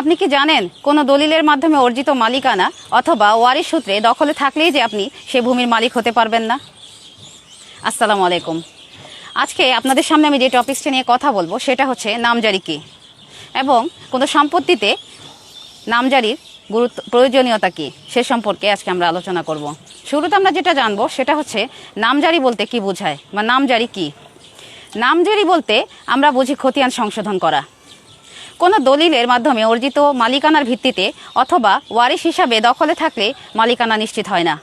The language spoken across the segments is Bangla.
আপনি কি জানেন কোনো দলিলের মাধ্যমে অর্জিত মালিকানা অথবা ওয়ারিশ সূত্রে দখলে থাকলেই যে আপনি সে ভূমির মালিক হতে পারবেন না? আসসালামু আলাইকুম। আজকে আপনাদের সামনে আমি যে টপিকসটা নিয়ে কথা বলব, সেটা হচ্ছে নামজারি কী? এবং কোনো সম্পত্তিতে নামজারির গুরুত্ব, প্রয়োজনীয়তা কী? সে সম্পর্কে আজকে আমরা আলোচনা করব। শুরুতে আমরা যেটা জানব, সেটা হচ্ছে নামজারি বলতে কি বোঝায় বা নামজারি কী? নামজারি বলতে আমরা বুঝি খতিয়ান সংশোধন করা। কোনো দলিলের মাধ্যমে অর্জিত মালিকানার ভিত্তিতে অথবা ওয়ারিশ হিসাবে দখলে থাকলে মালিকানা নিশ্চিত হয় না।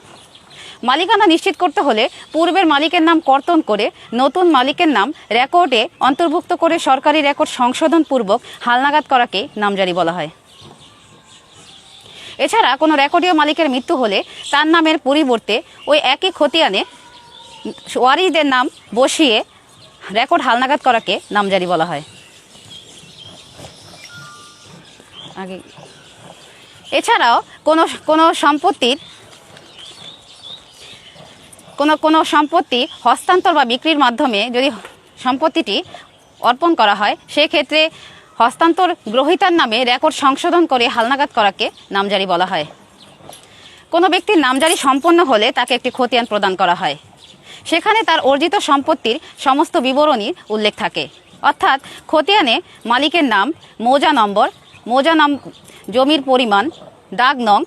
মালিকানা নিশ্চিত করতে হলে পূর্বের মালিকের নাম কর্তন করে নতুন মালিকের নাম রেকর্ডে অন্তর্ভুক্ত করে সরকারি রেকর্ড সংশোধনপূর্বক হালনাগাদ করাকে নামজারি বলা হয়। এছাড়া কোনো রেকর্ডীয় মালিকের মৃত্যু হলে তার নামের পরিবর্তে ওই একই খতিয়ানে ওয়ারিদের নাম বসিয়ে রেকর্ড হালনাগাদ করাকে নামজারি বলা হয়। আগে। এছাড়াও কোনো কোনো সম্পত্তির কোনো কোনো সম্পত্তি হস্তান্তর বা বিক্রির মাধ্যমে যদি সম্পত্তিটি অর্পণ করা হয়, সেক্ষেত্রে হস্তান্তর গ্রহীতার নামে রেকর্ড সংশোধন করে হালনাগাদ করাকে নামজারি বলা হয়। কোনো ব্যক্তির নামজারি সম্পন্ন হলে তাকে একটি খতিয়ান প্রদান করা হয়। সেখানে তার অর্জিত সম্পত্তির সমস্ত বিবরণীর উল্লেখ থাকে। অর্থাৎ খতিয়ানে মালিকের নাম, মৌজা নম্বর মৌজা নাম জমির পরিমাণ, দাগ নং,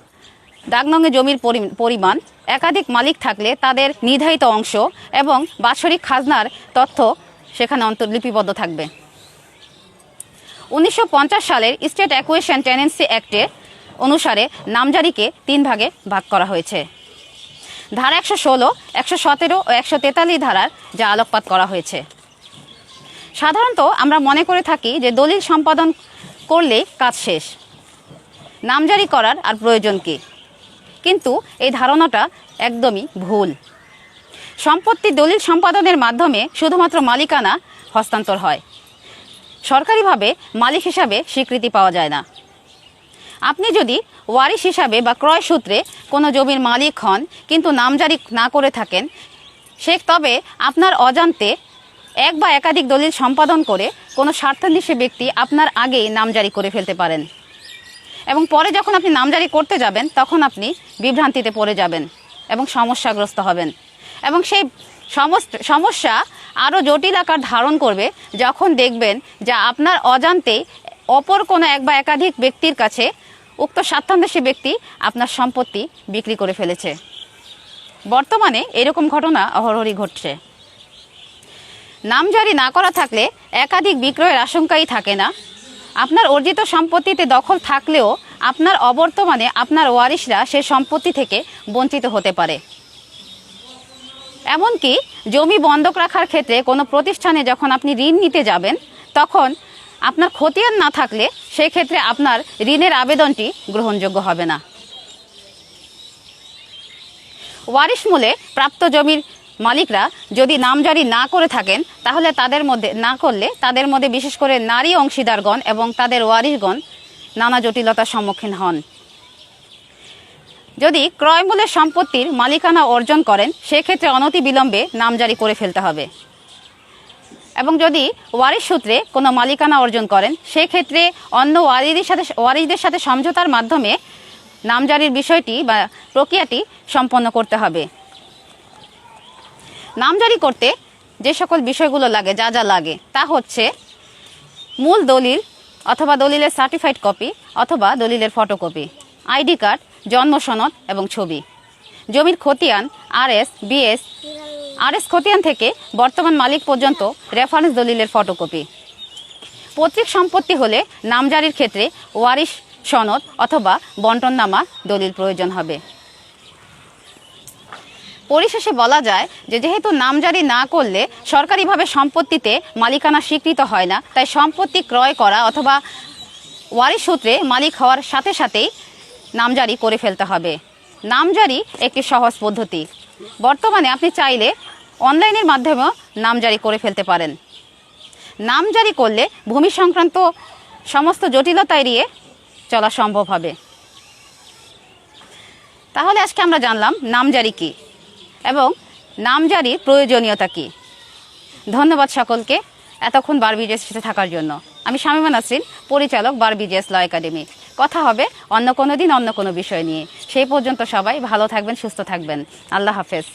দাগ নংয়ে জমির পরি- পরিমাণ, একাধিক মালিক থাকলে তাদের নির্ধারিত অংশ এবং বাৎসরিক খাজনার তথ্য সেখানে অন্তর্লিপিবদ্ধ থাকবে। উনিশশো পঞ্চাশ সালের স্টেট অ্যাকুয়েশন টেনেন্সি অ্যাক্টে অনুসারে নামজারিকে তিন ভাগে ভাগ করা হয়েছে। ধারা একশো ষোলো, একশো সতেরো ও একশো তেতাল্লিশ ধারার যা আলোকপাত করা হয়েছে। সাধারণত আমরা মনে করে থাকি যে দলিল সম্পাদন করলে কাজ শেষ। নামজারি করার আর প্রয়োজন কি? কিন্তু এই ধারণাটা একদমই ভুল। সম্পত্তি দলিল সম্পাদনের মাধ্যমে শুধুমাত্র মালিকানা হস্তান্তর হয়। সরকারিভাবে মালিক হিসাবে স্বীকৃতি পাওয়া যায় না। আপনি যদি ওয়ারিশ হিসাবে বা ক্রয় সূত্রে কোনো জমির মালিক হন, কিন্তু নামজারি না করে থাকেন, সে তবে আপনার অজান্তে এক বা একাধিক দলিল সম্পাদন করে কোনো স্বার্থান্বেষী ব্যক্তি আপনার আগেই নামজারি করে ফেলতে পারেন। এবং পরে যখন আপনি নামজারি করতে যাবেন, তখন আপনি বিভ্রান্তিতে পড়ে যাবেন এবং সমস্যাগ্রস্ত হবেন। এবং সেই সমস্যা আরও জটিল আকার ধারণ করবে যখন দেখবেন যে আপনার অজান্তে অপর কোনো এক বা একাধিক ব্যক্তির কাছে উক্ত স্বার্থান্বেষী ব্যক্তি আপনার সম্পত্তি বিক্রি করে ফেলেছে। বর্তমানে এরকম ঘটনা অহরহরই ঘটছে। নামজারি না করা থাকলে একাধিক বিক্রয়ের আশঙ্কাই থাকে না। আপনার অর্জিত সম্পত্তিতে দখল থাকলেও আপনার অবর্তমানে আপনার ওয়ারিশরা সে সম্পত্তি থেকে বঞ্চিত হতে পারে। এমনকি জমি বন্ধক রাখার ক্ষেত্রে কোনো প্রতিষ্ঠানে যখন আপনি ঋণ নিতে যাবেন, তখন আপনার খতিয়ান না থাকলে সেই ক্ষেত্রে আপনার ঋণের আবেদনটি গ্রহণযোগ্য হবে না। ওয়ারিশ মূলে প্রাপ্ত জমির মালিকরা যদি নামজারি না করে থাকেন, তাহলে তাদের মধ্যে, না করলে তাদের মধ্যে বিশেষ করে নারী অংশীদারগণ এবং তাদের ওয়ারিশগণ নানা জটিলতার সম্মুখীন হন। যদি ক্রয়মূলের সম্পত্তির মালিকানা অর্জন করেন, সেক্ষেত্রে অনতি বিলম্বে নামজারি করে ফেলতে হবে। এবং যদি ওয়ারিশ সূত্রে কোনো মালিকানা অর্জন করেন, সেক্ষেত্রে অন্য ওয়ারিদের সাথে, ওয়ারিশদের সাথে সমঝোতার মাধ্যমে নামজারির বিষয়টি বা প্রক্রিয়াটি সম্পন্ন করতে হবে। নামজারি করতে যে সকল বিষয়গুলো লাগে, যা যা লাগে, তা হচ্ছে মূল দলিল অথবা দলিলের সার্টিফাইড কপি অথবা দলিলের ফটোকপি আইডি কার্ড, জন্ম সনদ এবং ছবি। জমির খতিয়ান, আরএস, বিএস, আরএস খতিয়ান থেকে বর্তমান মালিক পর্যন্ত রেফারেন্স দলিলের ফটোকপি পৈতৃক সম্পত্তি হলে নামজারির ক্ষেত্রে ওয়ারিশ সনদ অথবা বন্টননামা দলিল প্রয়োজন হবে। পরিশেষে বলা যায় যে যেহেতু নামজারি না করলে সরকারিভাবে সম্পত্তিতে মালিকানা স্বীকৃত হয় না, তাই সম্পত্তি ক্রয় করা অথবা ওয়ারিশ সূত্রে মালিক হওয়ার সাথে সাথেই নামজারি করে ফেলতে হবে। নামজারি একটি সহজ পদ্ধতি। বর্তমানে আপনি চাইলে অনলাইনের মাধ্যমেও নামজারি করে ফেলতে পারেন। নামজারি করলে ভূমি সংক্রান্ত সমস্ত জটিলতা এড়িয়ে চলা সম্ভব হবে। তাহলে আজকে আমরা জানলাম নামজারি কি। এবং নামজারির প্রয়োজনীয়তা কী? ধন্যবাদ সকলকে এতক্ষণ বার বিজেস সাথে থাকার জন্য। আমি শামিমা নাসরিন, পরিচালক বার বিজেস ল একাডেমি। কথা হবে অন্য কোনো দিন অন্য কোনো বিষয় নিয়ে। সেই পর্যন্ত সবাই ভালো থাকবেন, সুস্থ থাকবেন। আল্লাহ হাফেজ।